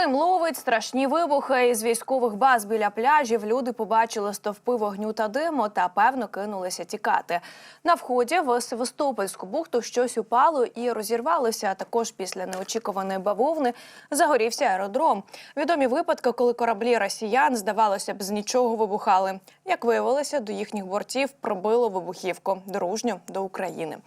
Крим ловить страшні вибухи із військових баз біля пляжів. Люди побачили стовпи вогню та диму та певно кинулися тікати. На вході в Севастопольську бухту щось упало і розірвалося. А також після неочікуваної бавовни загорівся аеродром. Відомі випадки, коли кораблі росіян, здавалося б, з нічого вибухали. Як виявилося, до їхніх бортів пробило вибухівку дружню до України.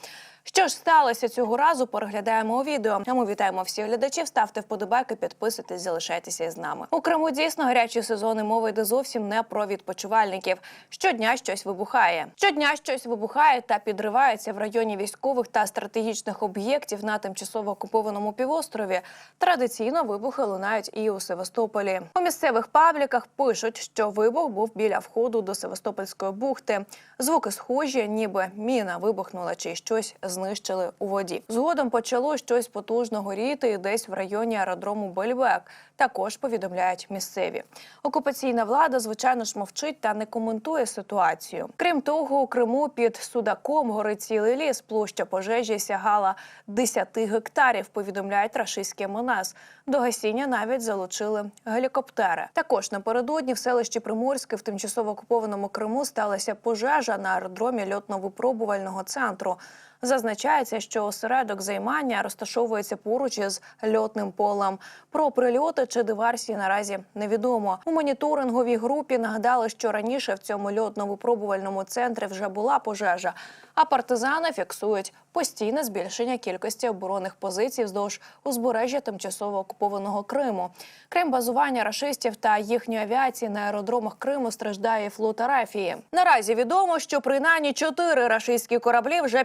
Що ж сталося цього разу? Переглядаємо у відео. Ми вітаємо всіх глядачів. Ставте вподобайки, підписуйтесь, залишайтеся із нами. У Криму дійсно гарячі сезони мови йде зовсім не про відпочивальників. Щодня щось вибухає. Щодня щось вибухає та підривається в районі військових та стратегічних об'єктів на тимчасово окупованому півострові. Традиційно вибухи лунають і у Севастополі. У місцевих пабліках пишуть, що вибух був біля входу до Севастопольської бухти. Звуки схожі, ніби міна вибухнула чи щось знищили у воді. Згодом почало щось потужно горіти десь в районі аеродрому Бельбек. Також повідомляють місцеві. Окупаційна влада, звичайно ж, мовчить та не коментує ситуацію. Крім того, у Криму під Судаком горить цілий ліс. Площа пожежі сягала 10 гектарів. Повідомляють рашистські МНС. До гасіння навіть залучили гелікоптери. Також напередодні в селищі Приморське в тимчасово окупованому Криму сталася пожежа на аеродромі льотно-випробувального центру. Зазначається, що осередок займання розташовується поруч із льотним полем. Про прильоти чи диверсії наразі невідомо. У моніторинговій групі нагадали, що раніше в цьому льотно-випробувальному центрі вже була пожежа. А партизани фіксують постійне збільшення кількості оборонних позицій вздовж узбережжя тимчасово окупованого Криму. Крім базування рашистів та їхньої авіації на аеродромах Криму страждає флот Арафії. Наразі відомо, що принаймні чотири рашистські кораблі вже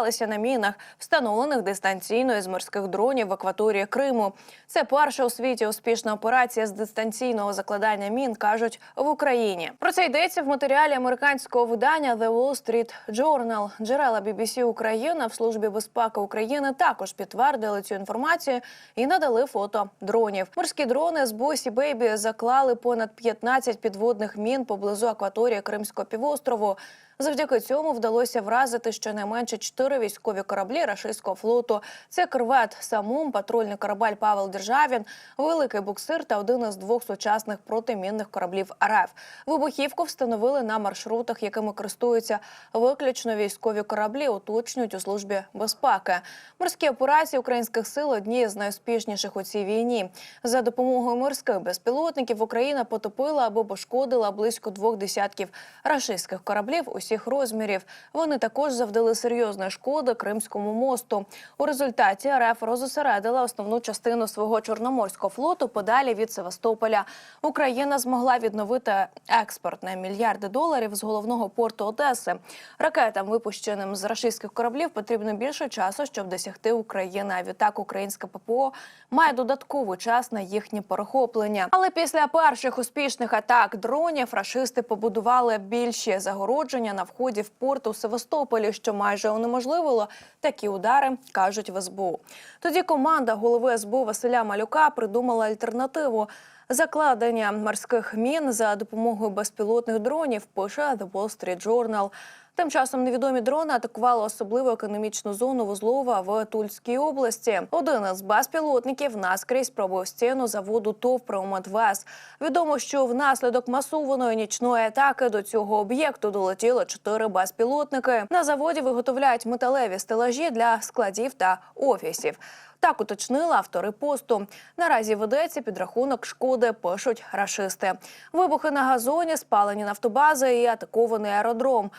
підірвалися на мінах, встановлених дистанційно із морських дронів в акваторії Криму. Це перша у світі успішна операція з дистанційного закладання мін, кажуть в Україні. Про це йдеться в матеріалі американського видання The Wall Street Journal. Джерела BBC Україна в службі безпеки України також підтвердили цю інформацію і надали фото дронів. Морські дрони з Босі Бейбі заклали понад 15 підводних мін поблизу акваторії Кримського півострову. Завдяки цьому вдалося вразити щонайменше чотири військові кораблі рашистського флоту. Це корвет Самум, патрульний корабель Павел Державін, великий буксир та один із двох сучасних протимінних кораблів РФ. Вибухівку встановили на маршрутах, якими користуються виключно військові кораблі. Уточнюють у службі безпеки. Морські операції українських сил одні з найуспішніших у цій війні. За допомогою морських безпілотників Україна потопила або пошкодила близько двох десятків рашистських кораблів усіх розмірів. Вони також завдали серйозної шкоди Кримському мосту. У результаті РФ розосередила основну частину свого чорноморського флоту подалі від Севастополя. Україна змогла відновити експорт на мільярди доларів з головного порту Одеси. Ракетам, випущеним з рашистських кораблів, потрібно більше часу, щоб досягти України. А відтак українське ППО має додатковий час на їхнє перехоплення. Але після перших успішних атак дронів рашисти побудували більші загородження на вході в порт у Севастополі, що майже унеможливило такі удари, кажуть в СБУ. Тоді команда голови СБУ Василя Малюка придумала альтернативу. Закладення морських мін за допомогою безпілотних дронів пише The Wall Street Journal. Тим часом невідомі дрони атакували особливу економічну зону вузлова в Тульській області. Один із безпілотників наскрізь пробив стіну заводу ТОВ «Промедвес». Відомо, що внаслідок масованої нічної атаки до цього об'єкту долетіло чотири безпілотники. На заводі виготовляють металеві стелажі для складів та офісів. Так уточнили автори посту. Наразі ведеться підрахунок шкоди, пишуть рашисти. Вибухи на газоні, спалені нафтобази і атакований аеродром.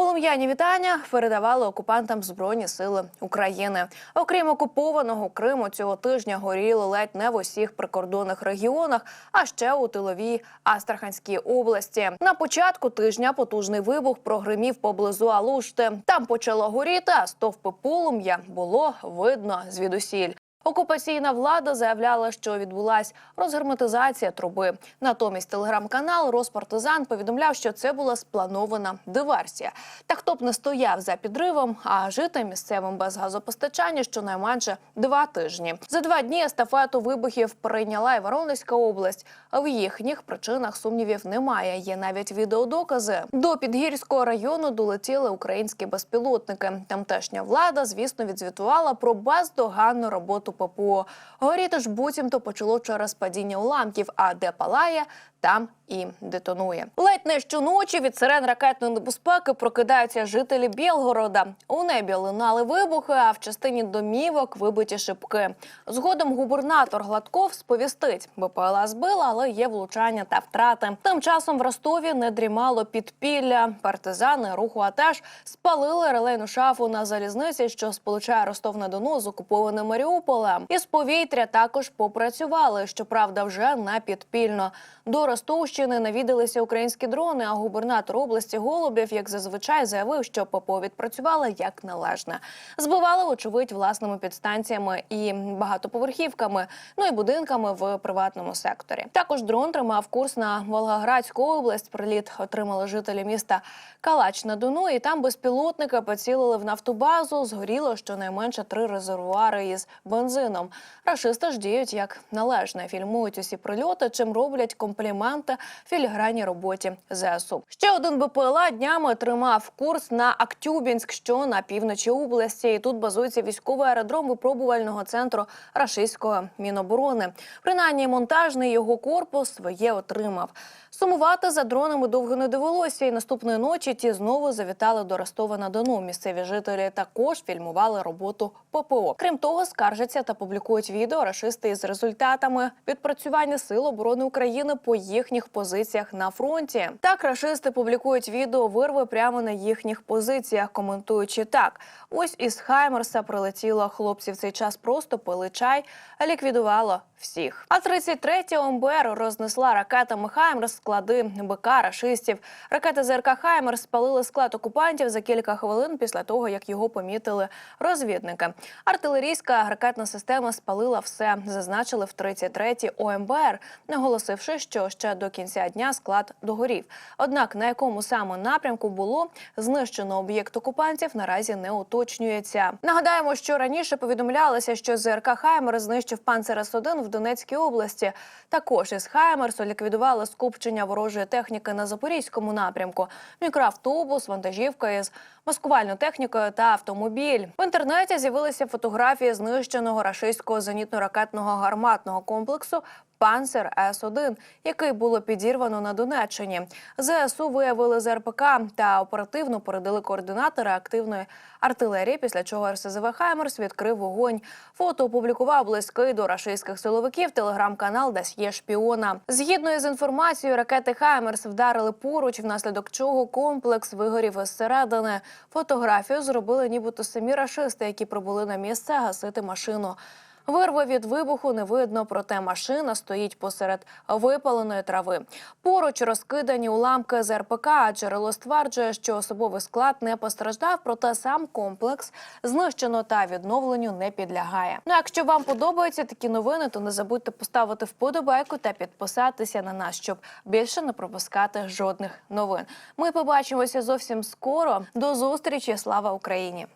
Полум'яні вітання передавали окупантам Збройні сили України. Окрім окупованого Криму, цього тижня горіли ледь не в усіх прикордонних регіонах, а ще у тиловій Астраханській області. На початку тижня потужний вибух прогримів поблизу Алушти. Там почало горіти, а стовпи полум'я було видно звідусіль. Окупаційна влада заявляла, що відбулась розгерметизація труби. Натомість телеграм-канал Роспартизан повідомляв, що це була спланована диверсія. Та хто б не стояв за підривом, а жити місцевим без газопостачання щонайменше два тижні. За два дні естафету вибухів прийняла і Воронезька область. В їхніх причинах сумнівів немає. Є навіть відеодокази. До Підгірського району долетіли українські безпілотники. Тамтешня влада, звісно, відзвітувала про бездоганну роботу складу ППО. Горіти ж буцімто почало через падіння уламків. А де палає, там і детонує. Ледь не щоночі від сирен ракетної небезпеки прокидаються жителі Білгорода. У небі лунали вибухи, а в частині домівок вибиті шибки. Згодом губернатор Гладков сповістить, БПЛА збила, але є влучання та втрати. Тим часом в Ростові не дрімало підпілля. Партизани руху АТЕШ спалили релейну шафу на залізниці, що сполучає Ростов на Дону з окупованим Маріуполем. Із повітря також попрацювали. Щоправда, вже на підпільно. До Ростовщини навідалися українські дрони. А губернатор області Голубів, як зазвичай, заявив, що ППО відпрацювала як належне. Збивали, очевидь, власними підстанціями і багатоповерхівками, ну і будинками в приватному секторі. Також дрон тримав курс на Волгоградську область. Приліт отримали жителі міста Калач на Дону, і там безпілотники поцілили в нафтобазу. Згоріло щонайменше три резервуари із бензином. Рашисти ж діють як належне, фільмують усі прильоти, чим роблять компліменти філігранній роботі ЗСУ. Ще один БПЛА днями тримав курс на Актюбінськ, що на півночі області. І тут базується військовий аеродром випробувального центру рашистської міноборони. Принаймні, монтажний його корпус своє отримав. Сумувати за дронами довго не довелося, і наступної ночі ті знову завітали до Ростова на Дону. Місцеві жителі також фільмували роботу ППО. Крім того, скаржаться та публікують відео рашисти із результатами відпрацювання сил оборони України по їхніх позиціях на фронті. Так рашисти публікують відео вирви прямо на їхніх позиціях, коментуючи так: ось із Хаймерса прилетіло хлопці в цей час просто пили чай, ліквідувало всіх. А 33-я МБР рознесла ракетами Хаймерс склади БК рашистів. Ракети ЗРК Хаймерс спалили склад окупантів за кілька хвилин після того, як його помітили розвідники. Артилерійська ракетна система спалила все, зазначили в 33-й ОМБР, наголосивши, що ще до кінця дня склад догорів. Однак на якому саме напрямку було знищено об'єкт окупантів, наразі не уточнюється. Нагадаємо, що раніше повідомлялося, що ЗРК Хаймер знищив панцерс 1 в Донецькій області. Також із Хаймерсу ліквідували скупчення ворожої техніки на запорізькому напрямку. Мікроавтобус, вантажівка із маскувальною технікою та автомобіль. В інтернеті з'явилися фотографії знищеного рашистського зенітно-ракетного гарматного комплексу. Панцер С-1, який було підірвано на Донеччині. ЗСУ виявили з РПК та оперативно передали координати реактивної артилерії, після чого РСЗВ Хаймерс відкрив вогонь. Фото опублікував близький до рашистських силовиків телеграм-канал Дасьє Шпіона. Згідно із інформацією, ракети Хаймерс вдарили поруч, внаслідок чого комплекс вигорів із середини. Фотографію зробили нібито самі рашисти, які прибули на місце гасити машину. Вирви від вибуху не видно, проте машина стоїть посеред випаленої трави. Поруч розкидані уламки з РПК. а Джерело стверджує, що особовий склад не постраждав, проте сам комплекс знищено та відновленню не підлягає. Ну, якщо вам подобаються такі новини, то не забудьте поставити вподобайку та підписатися на нас, щоб більше не пропускати жодних новин. Ми побачимося зовсім скоро. До зустрічі! Слава Україні!